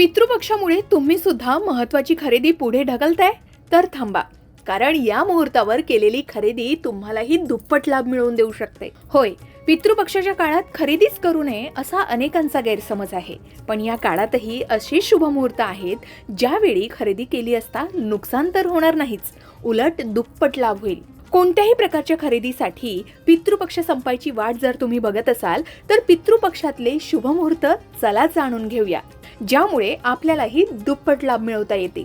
पितृपक्षामुळे तुम्ही सुद्धा महत्वाची खरेदी पुढे ढकलताय? तर थांबा. कारण या मुहूर्तावर केलेली खरेदी तुम्हालाही दुप्पट लाभ मिळवून देऊ शकते. होय पितृपक्षाच्या काळात खरेदीच करू नये असा अनेकांचा गैरसमज आहे. पण या काळातही अशी शुभ मुहूर्त आहेत ज्यावेळी खरेदी केली असता नुकसान तर होणार नाहीच. उलट दुप्पट लाभ होईल. कोणत्याही प्रकारच्या खरेदीसाठी पितृपक्ष संपायची वाट जर तुम्ही बघत असाल तर पितृपक्षातले शुभमुहूर्त चला जाणून घेऊया ज्यामुळे आपल्यालाही दुप्पट लाभ मिळवता येतील.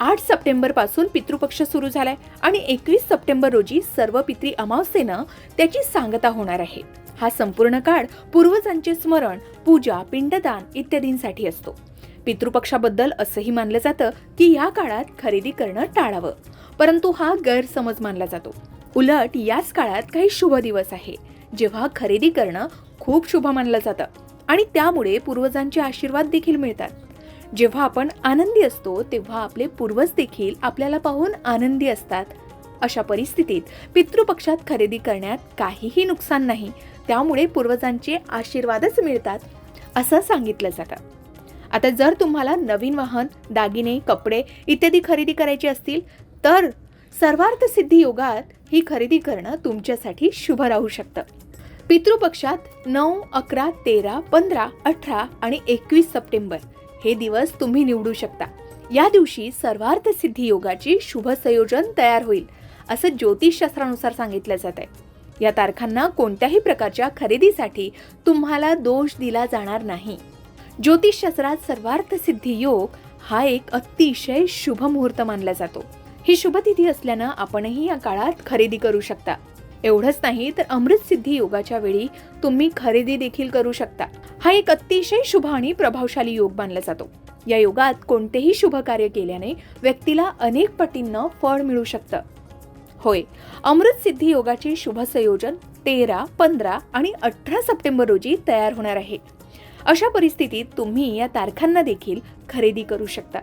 आठ सप्टेंबरपासून पितृपक्ष सुरू झालाय आणि एकवीस सप्टेंबर रोजी सर्व पितृ अमावस्येनं त्याची सांगता होणार आहे. हा संपूर्ण काळ पूर्वजांचे स्मरण पूजा पिंडदान इत्यादींसाठी असतो. पितृपक्षाबद्दल असंही मानलं जातं की या काळात खरेदी करणं टाळावं. परंतु हा गैरसमज मानला जातो. उलट याच काळात काही शुभ दिवस आहे जेव्हा खरेदी करणं खूप शुभ मानलं जातं आणि त्यामुळे पूर्वजांचे आशीर्वाद देखील मिळतात. जेव्हा आपण आनंदी असतो तेव्हा आपले पूर्वज देखील आपल्याला पाहून आनंदी असतात. अशा परिस्थितीत पितृपक्षात खरेदी करण्यात काहीही नुकसान नाही त्यामुळे पूर्वजांचे आशीर्वादच मिळतात असं सांगितलं जातं. आता जर तुम्हाला नवीन वाहन दागिने कपडे इत्यादी खरेदी करायची असतील तर सर्वार्थ सिद्धी योगात ही खरेदी करणं तुमच्यासाठी शुभ राहू शकतं. पितृपक्षात नऊ अकरा तेरा पंधरा अठरा आणि एकवीस सप्टेंबर हे दिवस तुम्ही निवडू शकता. या दिवशी सर्वार्थ सिद्धी योगाची शुभ संयोजन तयार होईल असं ज्योतिषशास्त्रानुसार सांगितलं जात आहे. या तारखांना कोणत्याही प्रकारच्या खरेदीसाठी तुम्हाला दोष दिला जाणार नाही. ज्योतिषशास्त्रात सर्वार्थ सिद्धी योग हा एक अतिशय शुभ मुहूर्त मानला जातो. ही शुभतिथी असल्यानं आपणही या काळात खरेदी करू शकता. एवढंच नाही तर अमृत सिद्धी योगाच्या वेळी तुम्ही खरेदी देखील करू शकता. हा एक अतिशय शुभ आणि प्रभावशाली योग मानला जातो. या योगात कोणतेही शुभ कार्य केल्याने व्यक्तीला अनेक पटींना फळ मिळू शकतं. होय अमृत सिद्धी योगाचे शुभ संयोजन तेरा पंधरा आणि अठरा सप्टेंबर रोजी तयार होणार आहे. अशा परिस्थितीत तुम्ही या तारखांना देखील खरेदी करू शकता.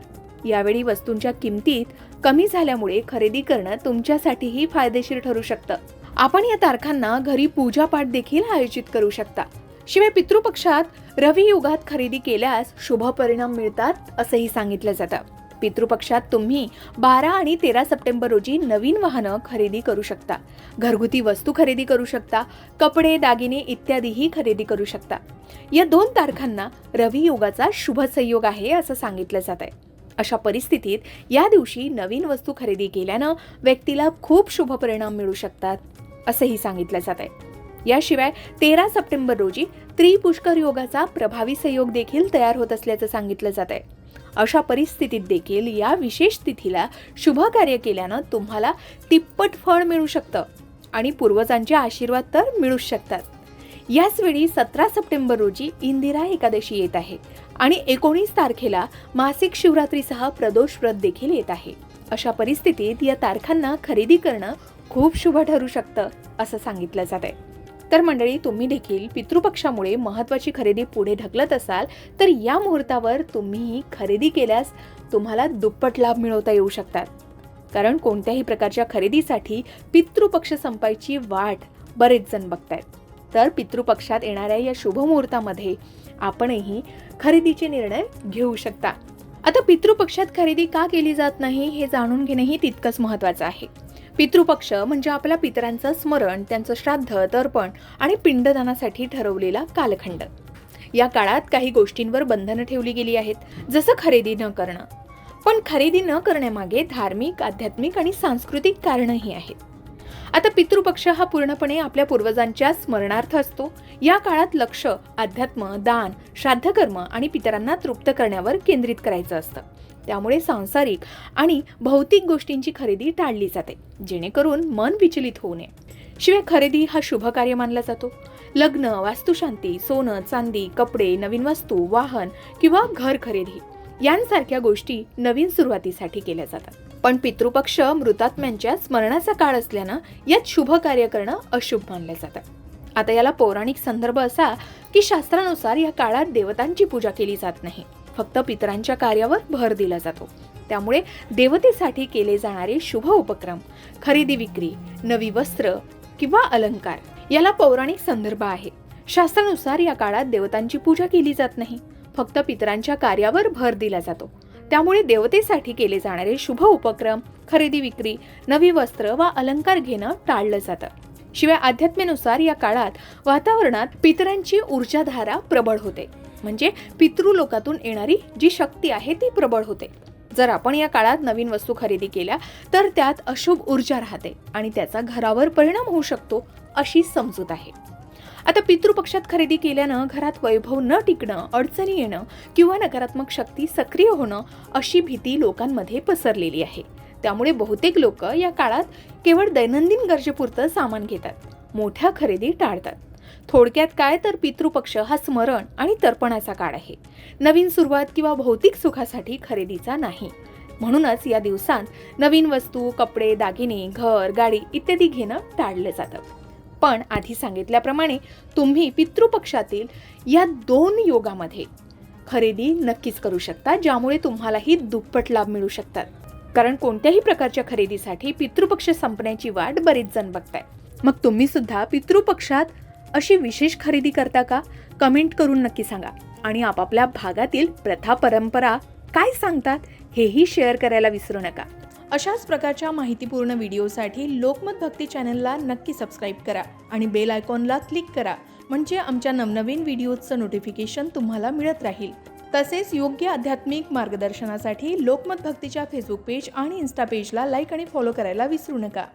यावेळी वस्तूंच्या किमतीत कमी झाल्यामुळे खरेदी करणं तुमच्यासाठीही फायदेशीर ठरू शकतं. आपण या तारखांना घरी पूजापाठ देखील आयोजित करू शकता. शिवाय पितृपक्षात रवियुगात खरेदी केल्यास शुभ परिणाम मिळतात असंही सांगितलं जातं. पितृपक्षात तुम्ही बारा आणि तेरा सप्टेंबर रोजी नवीन वाहनं खरेदी करू शकता. घरगुती वस्तू खरेदी करू शकता कपडे दागिने इत्यादीही खरेदी करू शकता. या दोन तारखांना रवी योगाचा शुभ संयोग आहे असं सांगितलं जात आहे. अशा परिस्थितीत या दिवशी नवीन वस्तू खरेदी केल्यानं व्यक्तीला खूप शुभ परिणाम मिळू शकतात असंही सांगितलं जात आहे. याशिवाय तेरा सप्टेंबर रोजी त्रिपुष्कर योगाचा प्रभावी संयोग देखील तयार होत असल्याचं सांगितलं जात आहे. अशा परिस्थितीत देखील या विशेष तिथीला शुभ कार्य केल्यानं तुम्हाला तिप्पट फळ मिळू शकतं आणि पूर्वजांचे आशीर्वाद तर मिळूच शकतात. याच वेळी सतरा सप्टेंबर रोजी इंदिरा एकादशी येत आहे आणि एकोणीस तारखेला मासिक शिवरात्रीसह प्रदोष व्रत देखील येत आहे. अशा परिस्थितीत या तारखांना खरेदी करणं खूप शुभ ठरू शकतं असं सांगितलं जात आहे. तर मंडळी तुम्ही देखील पितृपक्षामुळे महत्त्वाची खरेदी पुढे ढकलत असाल तर या मुहूर्तावर तुम्ही खरेदी केल्यास तुम्हाला दुप्पट लाभ मिळवता येऊ शकतात. कारण कोणत्याही प्रकारच्या खरेदीसाठी पितृपक्ष संपायची वाट बरेच जण बघतायत. तर पितृपक्षात येणाऱ्या या शुभ मुहूर्तामध्ये आपणही खरेदीचे निर्णय घेऊ शकता. आता पितृपक्षात खरेदी का केली जात नाही हे जाणून घेणंही तितकंच महत्त्वाचं आहे. पितृपक्ष म्हणजे आपल्या पितरांचं स्मरण त्यांचं श्राद्ध तर्पण आणि पिंडदानासाठी ठरवलेला कालखंड. या काळात काही गोष्टींवर बंधनं ठेवली गेली आहेत जसं खरेदी न करणं. पण खरेदी न करण्यामागे धार्मिक आध्यात्मिक आणि सांस्कृतिक कारणंही आहेत. आता पितृपक्ष हा पूर्णपणे आपल्या पूर्वजांच्या स्मरणार्थ असतो. या काळात लक्ष अध्यात्म दान श्राद्धकर्म आणि पितरांना तृप्त करण्यावर केंद्रित करायचं असतं. त्यामुळे सांसारिक आणि भौतिक गोष्टींची खरेदी टाळली जाते जेणेकरून मन विचलित होऊ नये. शिवाय खरेदी हा शुभ कार्य मानला जातो. लग्न वास्तुशांती सोनं चांदी कपडे नवीन वस्तू वाहन किंवा घर खरेदी यांसारख्या गोष्टी नवीन सुरुवातीसाठी केल्या जातात. पण पितृपक्ष मृतात्म्यांच्या स्मरणाचा काळ असल्यानं यात शुभ कार्य करणं अशुभ मानलं जातं. आता याला पौराणिक संदर्भ असा की शास्त्रानुसार या काळात देवतांची पूजा केली जात नाही. फक्त पितरांच्या कार्यावर भर दिला जातो. त्यामुळे देवतेसाठी केले जाणारे शुभ उपक्रम खरेदी विक्री नवी वस्त्र किंवा अलंकार याला पौराणिक संदर्भ आहे. शास्त्रानुसार या काळात देवतांची पूजा केली जात नाही. फक्त पितरांच्या कार्यावर भर दिला जातो. त्यामुळे देवतेसाठी केले जाणारे शुभ उपक्रम खरेदी विक्री नवी वस्त्र वा अलंकार घेणं टाळलं जातं. शिवाय अध्यात्मेनुसार या काळात वातावरणात पितरांची ऊर्जाधारा प्रबळ होते. म्हणजे पितृलोकातून येणारी जी शक्ती आहे ती प्रबळ होते. जर आपण या काळात नवीन वस्तू खरेदी केल्या तर त्यात अशुभ ऊर्जा राहते आणि त्याचा घरावर परिणाम होऊ शकतो अशी समजूत आहे. आता पितृपक्षात खरेदी केल्यानं घरात वैभव न टिकणं अडचणी येणं किंवा नकारात्मक शक्ती सक्रिय होणं अशी भीती लोकांमध्ये पसरलेली आहे. त्यामुळे बहुतेक लोक या काळात केवळ दैनंदिन गरजेपुरतं सामान घेतात मोठ्या खरेदी टाळतात. थोडक्यात काय तर पितृपक्ष हा स्मरण आणि तर्पणाचा काळ आहे. नवीन सुरुवात किंवा भौतिक सुखासाठी खरेदीचा नाही. म्हणूनच या दिवसांत नवीन वस्तू कपडे दागिने घर गाडी इत्यादी घेणं टाळलं जातं. पण आधी सांगितल्याप्रमाणे तुम्ही पितृपक्षातील या दोन योगामध्ये खरेदी नक्कीच करू शकता ज्यामुळे तुम्हालाही दुप्पट लाभ मिळू शकतात. कारण कोणत्याही प्रकारच्या खरेदीसाठी पितृपक्ष संपण्याची वाट बरीच जण बघताय मग तुम्ही सुद्धा पितृपक्षात अशी विशेष खरेदी करता का? कमेंट करून नक्की सांगा. आणि आपापल्या भागातील प्रथा परंपरा काय सांगतात हेही शेअर करायला विसरू नका. अशाच प्रकारच्या माहितीपूर्ण व्हिडिओसाठी लोकमत भक्ती चॅनलला नक्की सबस्क्राईब करा आणि बेल आयकॉनला क्लिक करा म्हणजे आमच्या नवनवीन व्हिडिओजचं नोटिफिकेशन तुम्हाला मिळत राहील. तसेच योग्य आध्यात्मिक मार्गदर्शनासाठी लोकमत भक्तीच्या फेसबुक पेज आणि इन्स्टा पेजला लाईक आणि फॉलो करायला विसरू नका.